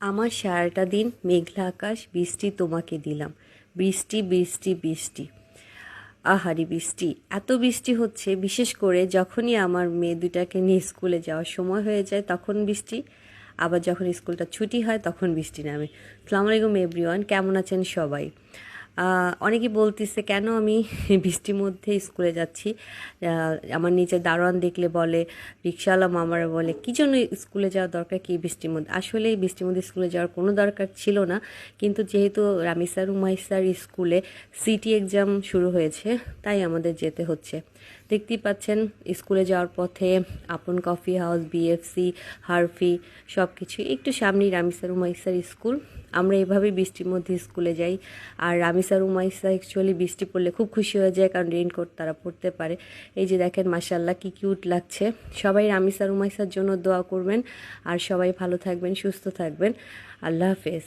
আমার সারাটা দিন মেঘলা আকাশ, বৃষ্টি তোমাকে দিলাম। বৃষ্টি বৃষ্টি বৃষ্টি। আহারি বৃষ্টি, এত বৃষ্টি হচ্ছে, বিশেষ করে যখনই আমার মেয়ে দুটাকে নিয়ে স্কুলে যাওয়ার সময় হয়ে যায় তখন বৃষ্টি, আবার যখন স্কুলটা ছুটি হয় তখন বৃষ্টি নামে। সালাম আলাইকুম এভরিওয়ান কেমন আছেন সবাই? অনেকে বলতেছে কেন আমি বৃষ্টির মধ্যে স্কুলে যাচ্ছি? আমার নিচে দারোয়ান দেখলে বলে, রিক্সাওয়ালা মামারা বলে, কী জন্য স্কুলে যাওয়ার দরকার কি বৃষ্টির মধ্যে? আসলে বৃষ্টির মধ্যে স্কুলে যাওয়ার কোনো দরকার ছিল না, কিন্তু যেহেতু রামিসার উমাইসার স্কুলে সিটি এক্সাম শুরু হয়েছে, তাই আমাদের যেতে হচ্ছে। দেখতেই পাচ্ছেন, স্কুলে যাওয়ার পথে আপন কফি হাউস বিএফসি হারফি সব কিছু একটু সামনেই রামিসার উমাইসার স্কুল। আমরা এভাবে বৃষ্টির মধ্যে স্কুলে যাই। আর রামিসার উমাইসা অ্যাকচুয়ালি বৃষ্টি পড়লে খুব খুশি হয়ে যায়, কারণ রেইনকোট তারা পড়তে পারে। এই যে দেখেন মাসাল্লাহ কি কিউট লাগছে। সবাই রামিসার উমাইসার জন্য দোয়া করবেন। আর সবাই ভালো থাকবেন, সুস্থ থাকবেন। আল্লাহ হাফেজ।